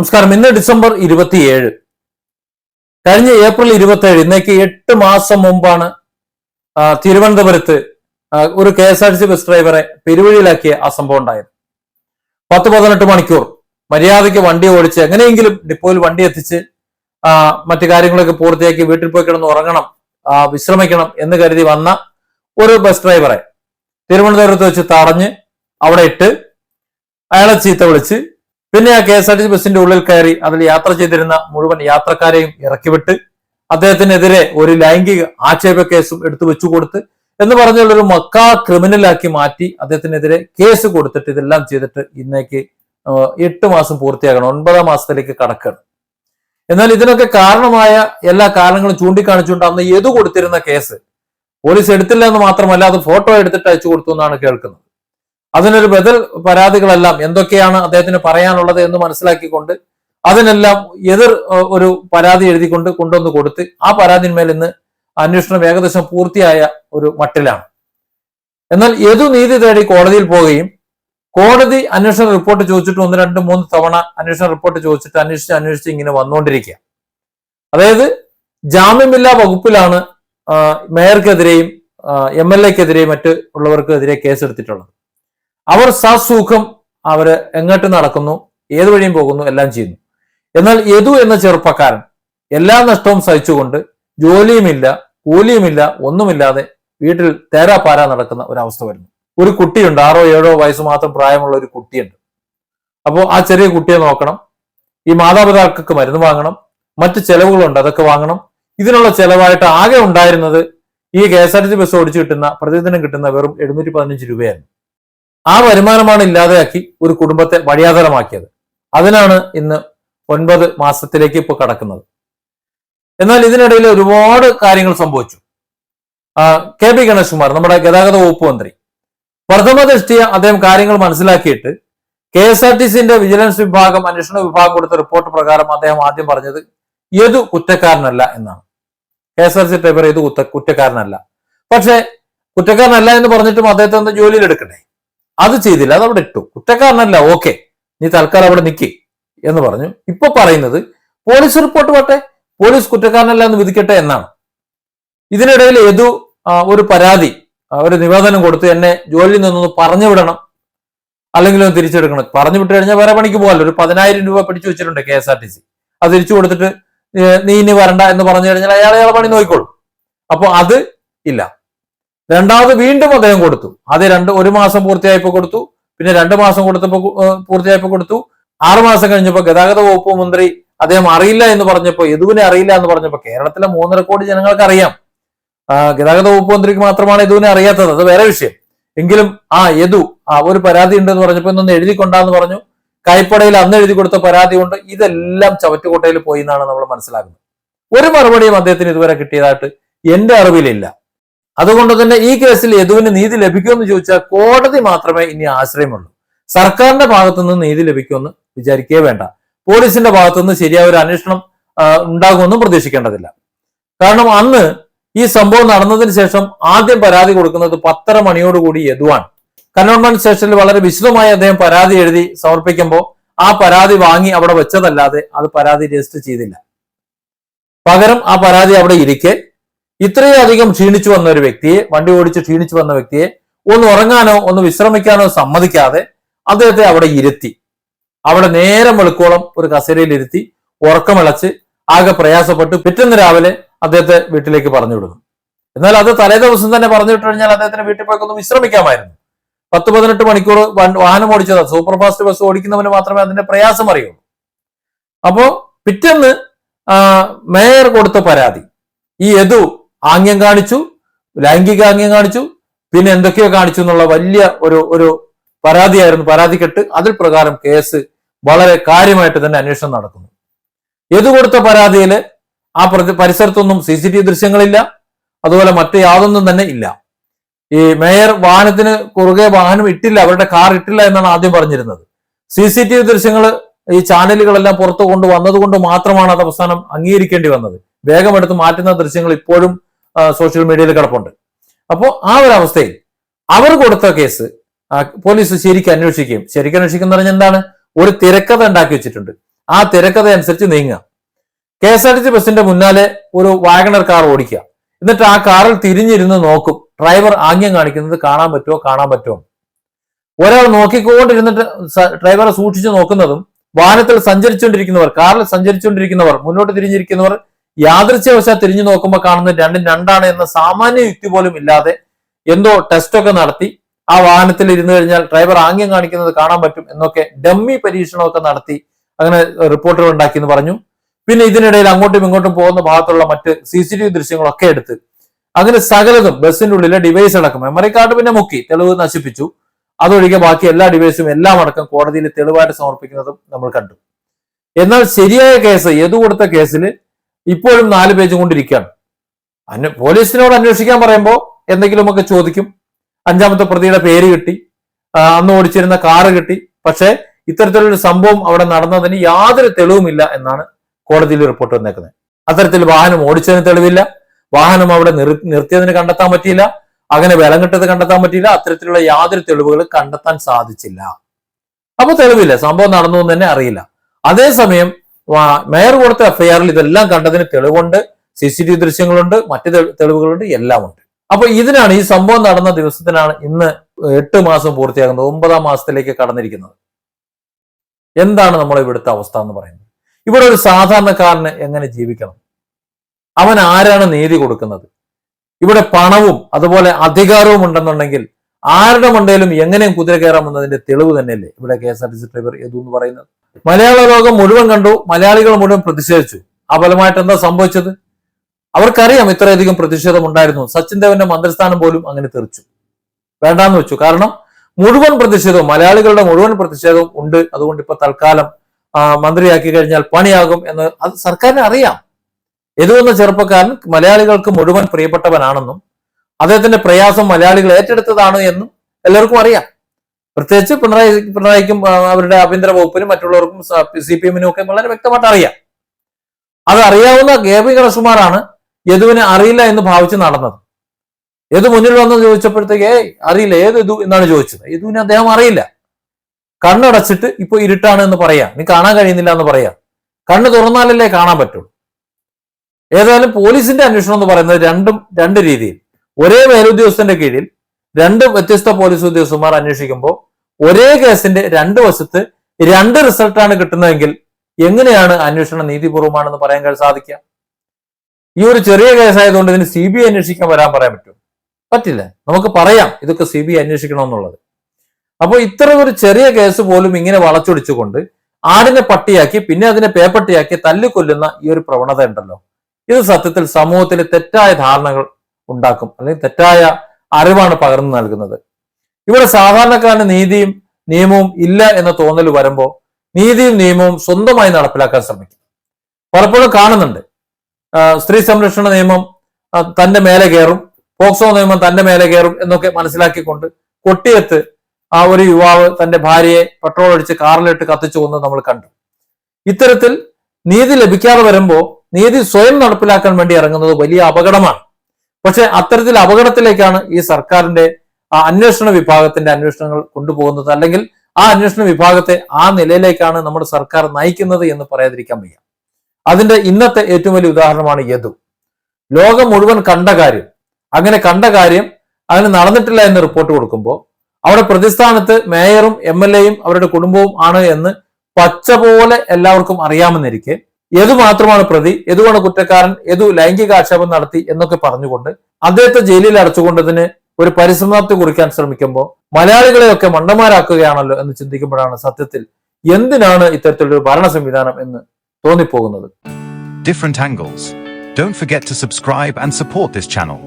നമസ്കാരം. ഇന്ന് ഡിസംബർ ഇരുപത്തിയേഴ്. കഴിഞ്ഞ ഏപ്രിൽ ഇരുപത്തി ഏഴ് ഇന്നേക്ക് എട്ട് മാസം മുമ്പാണ് തിരുവനന്തപുരത്ത് ഒരു K S R C bus ഡ്രൈവറെ പെരുവഴിയിലാക്കിയ ആ സംഭവം ഉണ്ടായത്. പത്ത് പതിനെട്ട് മണിക്കൂർ മര്യാദയ്ക്ക് വണ്ടി ഓടിച്ച് എങ്ങനെയെങ്കിലും ഡിപ്പോയിൽ വണ്ടി എത്തിച്ച് മറ്റു കാര്യങ്ങളൊക്കെ പൂർത്തിയാക്കി വീട്ടിൽ പോയി കിടന്ന് ഉറങ്ങണം വിശ്രമിക്കണം എന്ന് കരുതി വന്ന ഒരു ബസ് ഡ്രൈവറെ തിരുവനന്തപുരത്ത് വെച്ച് തടഞ്ഞ് അവിടെ ഇട്ട് അയാളെ ചീത്ത വിളിച്ച് പിന്നെ ആ K S R T C ബസിന്റെ ഉള്ളിൽ കയറി അതിൽ യാത്ര ചെയ്തിരുന്ന മുഴുവൻ യാത്രക്കാരെയും ഇറക്കിവിട്ട് അദ്ദേഹത്തിനെതിരെ ഒരു ലൈംഗിക ആക്ഷേപ കേസും എടുത്തു വെച്ചു കൊടുത്ത് എന്ന് പറഞ്ഞുള്ള ഒരു മക്കാ ക്രിമിനലാക്കി മാറ്റി അദ്ദേഹത്തിനെതിരെ കേസ് കൊടുത്തിട്ട് ഇതെല്ലാം ചെയ്തിട്ട് ഇന്നേക്ക് എട്ട് മാസം പൂർത്തിയാകണം. ഒൻപതാം മാസത്തിലേക്ക് കടക്കണം. എന്നാൽ ഇതിനൊക്കെ കാരണമായ എല്ലാ കാരണങ്ങളും ചൂണ്ടിക്കാണിച്ചുകൊണ്ട് അന്ന് ഏതു കൊടുത്തിരുന്ന കേസ് പോലീസ് എടുത്തില്ല എന്ന് മാത്രമല്ല അത് ഫോട്ടോ എടുത്തിട്ട് അയച്ചു കൊടുത്തു എന്നാണ് കേൾക്കുന്നത്. അതിനൊരു ബദൽ പരാതികളെല്ലാം എന്തൊക്കെയാണ് അദ്ദേഹത്തിന് പറയാനുള്ളത് എന്ന് മനസ്സിലാക്കിക്കൊണ്ട് അതിനെല്ലാം എതിർ ഒരു പരാതി എഴുതിക്കൊണ്ട് കൊണ്ടുവന്ന് കൊടുത്ത് ആ പരാതിന്മേൽ ഇന്ന് അന്വേഷണം ഏകദേശം പൂർത്തിയായ ഒരു മട്ടിലാണ്. എന്നാൽ ഏതു നീതി തേടി കോടതിയിൽ പോവുകയും കോടതി അന്വേഷണ റിപ്പോർട്ട് ചോദിച്ചിട്ട് ഒന്ന് രണ്ട് മൂന്ന് തവണ അന്വേഷണ റിപ്പോർട്ട് ചോദിച്ചിട്ട് അന്വേഷിച്ച് അന്വേഷിച്ച് ഇങ്ങനെ വന്നുകൊണ്ടിരിക്കുക. അതായത് ജാമ്യമില്ലാ വകുപ്പിലാണ് മേയർക്കെതിരെയും എം എൽ എക്കെതിരെയും മറ്റ് ഉള്ളവർക്കെതിരെ കേസെടുത്തിട്ടുള്ളത്. അവർ സസൂഖം അവർ എങ്ങോട്ട് നടക്കുന്നു ഏത് വഴിയും പോകുന്നു എല്ലാം ചെയ്യുന്നു. എന്നാൽ യദു എന്ന ചെറുപ്പക്കാരൻ എല്ലാ നഷ്ടവും സഹിച്ചുകൊണ്ട് ജോലിയുമില്ല കൂലിയുമില്ല ഒന്നുമില്ലാതെ വീട്ടിൽ തേരാപ്പാര നടക്കുന്ന ഒരവസ്ഥ വരുന്നു. ഒരു കുട്ടിയുണ്ട് ആറോ ഏഴോ വയസ്സ് മാത്രം പ്രായമുള്ള ഒരു കുട്ടിയുണ്ട്. അപ്പോൾ ആ ചെറിയ കുട്ടിയെ നോക്കണം ഈ മാതാപിതാക്കൾക്ക് മരുന്ന് വാങ്ങണം മറ്റ് ചെലവുകളുണ്ട് അതൊക്കെ വാങ്ങണം. ഇതിനുള്ള ചെലവായിട്ട് ആകെ ഉണ്ടായിരുന്നത് ഈ K S R T C bus ഓടിച്ചു കിട്ടുന്ന പ്രതിദിനം കിട്ടുന്ന വെറും എഴുന്നൂറ്റി പതിനഞ്ച് രൂപയായിരുന്നു. ആ വരുമാനമാണ് ഇല്ലാതെയാക്കി ഒരു കുടുംബത്തെ വഴിയാതരമാക്കിയത്. അതിനാണ് ഇന്ന് ഒൻപത് മാസത്തിലേക്ക് ഇപ്പോൾ കടക്കുന്നത്. എന്നാൽ ഇതിനിടയിൽ ഒരുപാട് കാര്യങ്ങൾ സംഭവിച്ചു. കെ പി ഗണേഷ് കുമാർ നമ്മുടെ ഗതാഗത വകുപ്പ് മന്ത്രി പ്രഥമ ദൃഷ്ടിയ അദ്ദേഹം കാര്യങ്ങൾ മനസ്സിലാക്കിയിട്ട് കെ എസ് ആർ ടി സിന്റെ വിജിലൻസ് വിഭാഗം അന്വേഷണ വിഭാഗം കൊടുത്ത റിപ്പോർട്ട് പ്രകാരം അദ്ദേഹം ആദ്യം പറഞ്ഞത് ഏതു കുറ്റക്കാരനല്ല എന്നാണ്. K S R C driver ഏത് കുറ്റക്കാരനല്ല. പക്ഷേ കുറ്റക്കാരനല്ല എന്ന് പറഞ്ഞിട്ടും അദ്ദേഹത്തെ ഒന്ന് ജോലിയിൽ എടുക്കണ്ടേ അത് ചെയ്തില്ല അത് അവിടെ ഇട്ടു. കുറ്റക്കാരനല്ല ഓക്കെ നീ തൽക്കാലം അവിടെ നിൽക്കി എന്ന് പറഞ്ഞു. ഇപ്പൊ പറയുന്നത് പോലീസ് റിപ്പോർട്ട് പോട്ടെ? പോലീസ് കുറ്റക്കാരനല്ല എന്ന് വിധിക്കട്ടെ എന്നാണ്. ഇതിനിടയിൽ ഏതു ഒരു പരാതി ഒരു നിവേദനം കൊടുത്ത് എന്നെ ജോലിയിൽ നിന്നൊന്ന് പറഞ്ഞു വിടണം. അല്ലെങ്കിൽ ഒന്ന് തിരിച്ചെടുക്കണം. പറഞ്ഞു വിട്ട് കഴിഞ്ഞാൽ വേറെ പണിക്ക് പോകാമല്ലോ. ഒരു പതിനായിരം രൂപ പിടിച്ചു വെച്ചിട്ടുണ്ട് K S R T C. അത് തിരിച്ചു കൊടുത്തിട്ട് നീ ഇനി വരണ്ട എന്ന് പറഞ്ഞു കഴിഞ്ഞാൽ അയാൾ അയാളെ പണി നോക്കിക്കോളും. അപ്പൊ അത് ഇല്ല. രണ്ടാമത് വീണ്ടും അദ്ദേഹം കൊടുത്തു. അത് രണ്ട് ഒരു മാസം പൂർത്തിയായപ്പോൾ കൊടുത്തു. പിന്നെ രണ്ട് മാസം കൊടുത്തപ്പോൾ പൂർത്തിയായപ്പോൾ പൂർത്തിയായപ്പോ കൊടുത്തു. ആറു മാസം കഴിഞ്ഞപ്പോ ഗതാഗത വകുപ്പ് മന്ത്രി അദ്ദേഹം അറിയില്ല എന്ന് പറഞ്ഞപ്പോൾ യദുവിനെ അറിയില്ല എന്ന് പറഞ്ഞപ്പോൾ കേരളത്തിലെ മൂന്നര കോടി ജനങ്ങൾക്ക് അറിയാം ഗതാഗത വകുപ്പ് മന്ത്രിക്ക് മാത്രമാണ് യദുവിനെ അറിയാത്തത്. അത് വേറെ വിഷയം. എങ്കിലും ആ യദു ആ ഒരു പരാതി ഉണ്ടെന്ന് പറഞ്ഞപ്പോൾ ഇന്നൊന്ന് എഴുതി കൊണ്ടാന്ന് പറഞ്ഞു. കൈപ്പടയിൽ അന്ന് എഴുതി കൊടുത്ത പരാതി കൊണ്ട് ഇതെല്ലാം ചവറ്റുകോട്ടയിൽ പോയി എന്നാണ് നമ്മൾ മനസ്സിലാക്കുന്നത്. ഒരു മറുപടിയും അദ്ദേഹത്തിന് ഇതുവരെ കിട്ടിയതായിട്ട് എന്റെ അറിവിലില്ല. അതുകൊണ്ട് തന്നെ ഈ കേസിൽ യദുവിന് നീതി ലഭിക്കുമെന്ന് ചോദിച്ചാൽ കോടതി മാത്രമേ ഇനി ആശ്രയമുള്ളൂ. സർക്കാരിന്റെ ഭാഗത്തുനിന്ന് നീതി ലഭിക്കുമെന്ന് വിചാരിക്കേ വേണ്ട. പോലീസിന്റെ ഭാഗത്തുനിന്ന് ശരിയായ ഒരു അന്വേഷണം ഉണ്ടാകുമെന്നും പ്രതീക്ഷിക്കേണ്ടതില്ല. കാരണം അന്ന് ഈ സംഭവം നടന്നതിന് ശേഷം ആദ്യം പരാതി കൊടുക്കുന്നത് പത്തര മണിയോടുകൂടി യദുവാണ്. കന്റോൺമെന്റ് സ്റ്റേഷനിൽ വളരെ വിശദമായി അദ്ദേഹം പരാതി എഴുതി സമർപ്പിക്കുമ്പോൾ ആ പരാതി വാങ്ങി അവിടെ വെച്ചതല്ലാതെ അത് പരാതി രജിസ്റ്റർ ചെയ്തില്ല. പകരം ആ പരാതി അവിടെ ഇരിക്കെ ഇത്രയധികം ക്ഷീണിച്ചു വന്ന ഒരു വ്യക്തിയെ വണ്ടി ഓടിച്ച് ക്ഷീണിച്ചു വന്ന വ്യക്തിയെ ഒന്ന് ഉറങ്ങാനോ ഒന്ന് വിശ്രമിക്കാനോ സമ്മതിക്കാതെ അദ്ദേഹത്തെ അവിടെ ഇരുത്തി. അവിടെ നേരം വെളുക്കോളം ഒരു കസേരയിൽ ഇരുത്തി ഉറക്കമിളച്ച് ആകെ പ്രയാസപ്പെട്ട് പിറ്റേന്ന് രാവിലെ അദ്ദേഹത്തെ വീട്ടിലേക്ക് പറഞ്ഞു വിടുന്നു. എന്നാൽ അത് തലേ ദിവസം തന്നെ പറഞ്ഞു വിട്ടു കഴിഞ്ഞാൽ അദ്ദേഹത്തിന് വീട്ടിൽ പോയി ഒന്ന് വിശ്രമിക്കാമായിരുന്നു. പത്ത് പതിനെട്ട് മണിക്കൂർ വാഹനം ഓടിച്ചതാ. സൂപ്പർ ഫാസ്റ്റ് ബസ് ഓടിക്കുന്നവന് മാത്രമേ അതിന്റെ പ്രയാസം അറിയുള്ളൂ. അപ്പോ പിറ്റേന്ന് മേയർ കൊടുത്ത പരാതി ഈ യദു ആംഗ്യം കാണിച്ചു ലൈംഗിക ആംഗ്യം കാണിച്ചു പിന്നെ എന്തൊക്കെയോ കാണിച്ചു എന്നുള്ള വലിയ ഒരു ഒരു പരാതിയായിരുന്നു പരാതിക്കെട്ട്. അതിൽ പ്രകാരം കേസ് വളരെ കാര്യമായിട്ട് തന്നെ അന്വേഷണം നടക്കുന്നു. യദു കൊടുത്ത പരാതിയിൽ ആ പരിസരത്തൊന്നും സി സി ടി വി ദൃശ്യങ്ങളില്ല. അതുപോലെ മറ്റു യാതൊന്നും തന്നെ ഇല്ല. ഈ മേയർ വാഹനത്തിന് കുറുകെ വാഹനം ഇട്ടില്ല അവരുടെ കാർ ഇട്ടില്ല എന്നാണ് ആദ്യം പറഞ്ഞിരുന്നത്. സി സി ടി വി ദൃശ്യങ്ങൾ ഈ ചാനലുകളെല്ലാം പുറത്തു കൊണ്ടുവന്നത് കൊണ്ട് മാത്രമാണ് അത് അവസാനം അംഗീകരിക്കേണ്ടി വന്നത്. വേഗമെടുത്ത് മാറ്റുന്ന ദൃശ്യങ്ങൾ ഇപ്പോഴും സോഷ്യൽ മീഡിയയിൽ കിടപ്പുണ്ട്. അപ്പോൾ ആ ഒരു അവസ്ഥയിൽ അവർ കൊടുത്ത കേസ് പോലീസ് ശരിക്കും അന്വേഷിക്കുകയും ശരിക്കും അന്വേഷിക്കുന്ന പറഞ്ഞാൽ എന്താണ്? ഒരു തിരക്കഥ ഉണ്ടാക്കി വെച്ചിട്ടുണ്ട്. ആ തിരക്കഥ അനുസരിച്ച് നീങ്ങുക. K S R T C ബസിന്റെ മുന്നാലെ ഒരു വാഗണർ കാർ ഓടിക്കുക. എന്നിട്ട് ആ കാറിൽ തിരിഞ്ഞിരുന്ന് നോക്കും ഡ്രൈവർ ആംഗ്യം കാണിക്കുന്നത് കാണാൻ പറ്റുമോ കാണാൻ പറ്റുമോ ഒരാൾ നോക്കിക്കൊണ്ടിരുന്നിട്ട് ഡ്രൈവറെ സൂക്ഷിച്ചു നോക്കുന്നതും വാഹനത്തിൽ സഞ്ചരിച്ചുകൊണ്ടിരിക്കുന്നവർ കാറിൽ സഞ്ചരിച്ചുകൊണ്ടിരിക്കുന്നവർ മുന്നോട്ട് തിരിഞ്ഞിരിക്കുന്നവർ യാദൃശ്യവശാൽ തിരിഞ്ഞു നോക്കുമ്പോൾ കാണുന്ന രണ്ടും രണ്ടാണ് എന്ന സാമാന്യ യുക്തി പോലും ഇല്ലാതെ എന്തോ ടെസ്റ്റൊക്കെ നടത്തി. ആ വാഹനത്തിൽ ഇരുന്ന് കഴിഞ്ഞാൽ ഡ്രൈവർ ആംഗ്യം കാണിക്കുന്നത് കാണാൻ പറ്റും എന്നൊക്കെ ഡമ്മി പരീക്ഷണമൊക്കെ നടത്തി അങ്ങനെ റിപ്പോർട്ടുകൾ ഉണ്ടാക്കി എന്ന് പറഞ്ഞു. പിന്നെ ഇതിനിടയിൽ അങ്ങോട്ടും ഇങ്ങോട്ടും പോകുന്ന ഭാഗത്തുള്ള മറ്റ് സി സി ടി വി ദൃശ്യങ്ങളൊക്കെ എടുത്ത്. അങ്ങനെ സകലതും ബസ്സിന്റെ ഉള്ളിലെ ഡിവൈസ് അടക്കം മെമ്മറി കാർഡ് പിന്നെ മുക്കി തെളിവ് നശിപ്പിച്ചു. അതൊഴികെ ബാക്കി എല്ലാ ഡിവൈസും എല്ലാം അടക്കം കോടതിയിൽ തെളിവായിട്ട് സമർപ്പിക്കുന്നതും നമ്മൾ കണ്ടു. എന്നാൽ ശരിയായ കേസ് ഏതു കൊടുത്ത കേസിൽ ഇപ്പോഴും നാല് പേജ് കൊണ്ടിരിക്കുകയാണ്. അന്വ പോലീസിനോട് അന്വേഷിക്കാൻ പറയുമ്പോൾ എന്തെങ്കിലുമൊക്കെ ചോദിക്കും. അഞ്ചാമത്തെ പ്രതിയുടെ പേര് കിട്ടി. അന്ന് ഓടിച്ചിരുന്ന കാറ് കിട്ടി. പക്ഷേ ഇത്തരത്തിലൊരു സംഭവം അവിടെ നടന്നതിന് യാതൊരു തെളിവുമില്ല എന്നാണ് കോടതിയിൽ റിപ്പോർട്ട് വന്നേക്കുന്നത്. അത്തരത്തിൽ വാഹനം ഓടിച്ചതിന് തെളിവില്ല. വാഹനം അവിടെ നിർ നിർത്തിയതിന് കണ്ടെത്താൻ പറ്റിയില്ല. അങ്ങനെ വിലം കിട്ടത് കണ്ടെത്താൻ പറ്റിയില്ല. അത്തരത്തിലുള്ള യാതൊരു തെളിവുകൾ കണ്ടെത്താൻ സാധിച്ചില്ല. അപ്പൊ തെളിവില്ല. സംഭവം നടന്നു എന്ന് തന്നെ അറിയില്ല. അതേസമയം മേയർ കൊടുത്ത എഫ്ഐആറിൽ ഇതെല്ലാം കണ്ടതിന് തെളിവുണ്ട് സി സി ടി വി ദൃശ്യങ്ങളുണ്ട് മറ്റ് തെളി- തെളിവുകളുണ്ട് എല്ലാം ഉണ്ട് അപ്പൊ ഇതിനാണ് ഈ സംഭവം നടന്ന ദിവസത്തിനാണ് ഇന്ന് എട്ട് മാസം പൂർത്തിയാകുന്നത് ഒമ്പതാം മാസത്തിലേക്ക് കടന്നിരിക്കുന്നത്. എന്താണ് നമ്മൾ ഇവിടുത്തെ അവസ്ഥ എന്ന് പറയുന്നത്? ഇവിടെ ഒരു സാധാരണക്കാരന് എങ്ങനെ ജീവിക്കണം? അവൻ ആരാണ് നീതി കൊടുക്കുന്നത്? ഇവിടെ പണവും അതുപോലെ അധികാരവും ഉണ്ടെന്നുണ്ടെങ്കിൽ ആരുടെ മണ്ടയിലും എങ്ങനെയും കുതിര കയറാമെന്നതിന്റെ തെളിവ് തന്നെയല്ലേ ഇവിടെ K S R T C driver Yadu എന്ന് പറയുന്നത്? മലയാള ലോകം മുഴുവൻ കണ്ടു മലയാളികൾ മുഴുവൻ പ്രതിഷേധിച്ചു. ആ ഫലമായിട്ട് എന്താ സംഭവിച്ചത്? അവർക്കറിയാം ഇത്രയധികം പ്രതിഷേധം ഉണ്ടായിരുന്നു സച്ചിൻ ദേവന്റെ മന്ത്രിസ്ഥാനം പോലും അങ്ങനെ തെറിച്ചു. വേണ്ടാന്ന് വെച്ചു. കാരണം മുഴുവൻ പ്രതിഷേധവും മലയാളികളുടെ മുഴുവൻ പ്രതിഷേധവും ഉണ്ട്. അതുകൊണ്ട് ഇപ്പൊ തൽക്കാലം മന്ത്രിയാക്കി കഴിഞ്ഞാൽ പണിയാകും എന്ന് അത് സർക്കാരിന് അറിയാം. എതുവെന്ന ചെറുപ്പക്കാരൻ മലയാളികൾക്ക് മുഴുവൻ പ്രിയപ്പെട്ടവനാണെന്നും അദ്ദേഹത്തിന്റെ പ്രയാസം മലയാളികൾ ഏറ്റെടുത്തതാണ് എന്നും എല്ലാവർക്കും അറിയാം. പ്രത്യേകിച്ച് പിണറായി പിണറായിക്കും അവരുടെ ആഭ്യന്തര വകുപ്പിനും മറ്റുള്ളവർക്കും സി പി എമ്മിനും ഒക്കെ വളരെ വ്യക്തമായിട്ട് അറിയാം. അത് അറിയാവുന്ന കെ പി കൃഷ്ണകുമാറാണ് യദുവിനെ അറിയില്ല എന്ന് ഭാവിച്ച് നടന്നത്. യദു മുന്നിൽ വന്ന് ചോദിച്ചപ്പോഴത്തേക്ക് ഏയ് അറിയില്ല ഏത് ഇതു എന്നാണ് ചോദിച്ചത്. യദുവിനെ അദ്ദേഹം അറിയില്ല. കണ്ണടച്ചിട്ട് ഇപ്പൊ ഇരുട്ടാണ് എന്ന് പറയാം. നീ കാണാൻ കഴിയുന്നില്ല എന്ന് പറയാം. കണ്ണ് തുറന്നാലല്ലേ കാണാൻ പറ്റുള്ളൂ. ഏതായാലും പോലീസിന്റെ അന്വേഷണം എന്ന് പറയുന്നത് രണ്ടും രണ്ട് രീതിയിൽ. ഒരേ മേലുദ്യോഗസ്ഥന്റെ കീഴിൽ രണ്ട് വ്യത്യസ്ത പോലീസ് ഉദ്യോഗസ്ഥന്മാർ അന്വേഷിക്കുമ്പോൾ ഒരേ കേസിന്റെ രണ്ട് വശത്ത് രണ്ട് റിസൾട്ടാണ് കിട്ടുന്നതെങ്കിൽ എങ്ങനെയാണ് അന്വേഷണം നീതിപൂർവമാണെന്ന് പറയാൻ സാധിക്കുക? ഈ ഒരു ചെറിയ കേസായതുകൊണ്ട് ഇതിന് സി ബി ഐ അന്വേഷിക്കാൻ വരാൻ പറയാൻ പറ്റും പറ്റില്ല. നമുക്ക് പറയാം ഇതൊക്കെ സി ബി ഐ അന്വേഷിക്കണമെന്നുള്ളത്. അപ്പോൾ ഇത്തരം ഒരു ചെറിയ കേസ് പോലും ഇങ്ങനെ വളച്ചൊടിച്ചുകൊണ്ട് ആടിനെ പട്ടിയാക്കി പിന്നെ അതിനെ പേപ്പട്ടിയാക്കി തല്ലിക്കൊല്ലുന്ന ഈ ഒരു പ്രവണത ഉണ്ടല്ലോ. ഇത് സത്യത്തിൽ സമൂഹത്തിലെ തെറ്റായ ധാരണകൾ ഉണ്ടാക്കും. അല്ലെങ്കിൽ തെറ്റായ അറിവാണ് പകർന്നു നൽകുന്നത്. ഇവിടെ സാധാരണക്കാരന് നീതിയും നിയമവും ഇല്ല എന്ന തോന്നൽ വരുമ്പോൾ നീതിയും നിയമവും സ്വന്തമായി നടപ്പിലാക്കാൻ ശ്രമിക്കും. പലപ്പോഴും കാണുന്നുണ്ട്. സ്ത്രീ സംരക്ഷണ നിയമം തന്റെ മേലെ കയറും പോക്സോ നിയമം തന്റെ മേലെ കയറും എന്നൊക്കെ മനസ്സിലാക്കിക്കൊണ്ട് കൊട്ടിയത്ത് ആ ഒരു യുവാവ് തന്റെ ഭാര്യയെ പെട്രോൾ അടിച്ച് കാറിലിട്ട് കത്തിച്ചു കൊന്നത് നമ്മൾ കണ്ടു. ഇത്തരത്തിൽ നീതി ലഭിക്കാതെ വരുമ്പോൾ നീതി സ്വയം നടപ്പിലാക്കാൻ വേണ്ടി ഇറങ്ങുന്നത് വലിയ അപകടമാണ്. പക്ഷെ അത്തരത്തിൽ അപകടത്തിലേക്കാണ് ഈ സർക്കാരിന്റെ ആ അന്വേഷണ വിഭാഗത്തിന്റെ അന്വേഷണങ്ങൾ കൊണ്ടുപോകുന്നത്. അല്ലെങ്കിൽ ആ അന്വേഷണ വിഭാഗത്തെ ആ നിലയിലേക്കാണ് നമ്മുടെ സർക്കാർ നയിക്കുന്നത് എന്ന് പറയാതിരിക്കാൻ വയ്യ. അതിന്റെ ഇന്നത്തെ ഏറ്റവും വലിയ ഉദാഹരണമാണ് യദു. ലോകം മുഴുവൻ കണ്ട കാര്യം അങ്ങനെ കണ്ട കാര്യം അതിന് നടന്നിട്ടില്ല എന്ന് റിപ്പോർട്ട് കൊടുക്കുമ്പോൾ അവിടെ പ്രതിസ്ഥാനത്ത് മേയറും എം അവരുടെ കുടുംബവും ആണ് എന്ന് പച്ച പോലെ എല്ലാവർക്കും അറിയാമെന്നിരിക്കെ ഏതു മാത്രമാണ് പ്രതി ഏതുമാണ് കുറ്റക്കാരൻ ഏതു ലൈംഗിക ആക്ഷേപം നടത്തി എന്നൊക്കെ പറഞ്ഞുകൊണ്ട് അദ്ദേഹത്തെ ജയിലിൽ അടച്ചുകൊണ്ടതിന് ഒരു പരിസമാപ്തി കുറിക്കാൻ ശ്രമിക്കുമ്പോൾ മലയാളികളെയൊക്കെ മണ്ടന്മാരാക്കുകയാണല്ലോ എന്ന് ചിന്തിക്കുമ്പോഴാണ് സത്യത്തിൽ എന്തിനാണ് ഇത്തരത്തിലൊരു ഭരണ സംവിധാനം എന്ന് തോന്നിപ്പോകുന്നത് different angles. Don't forget to subscribe and support this channel.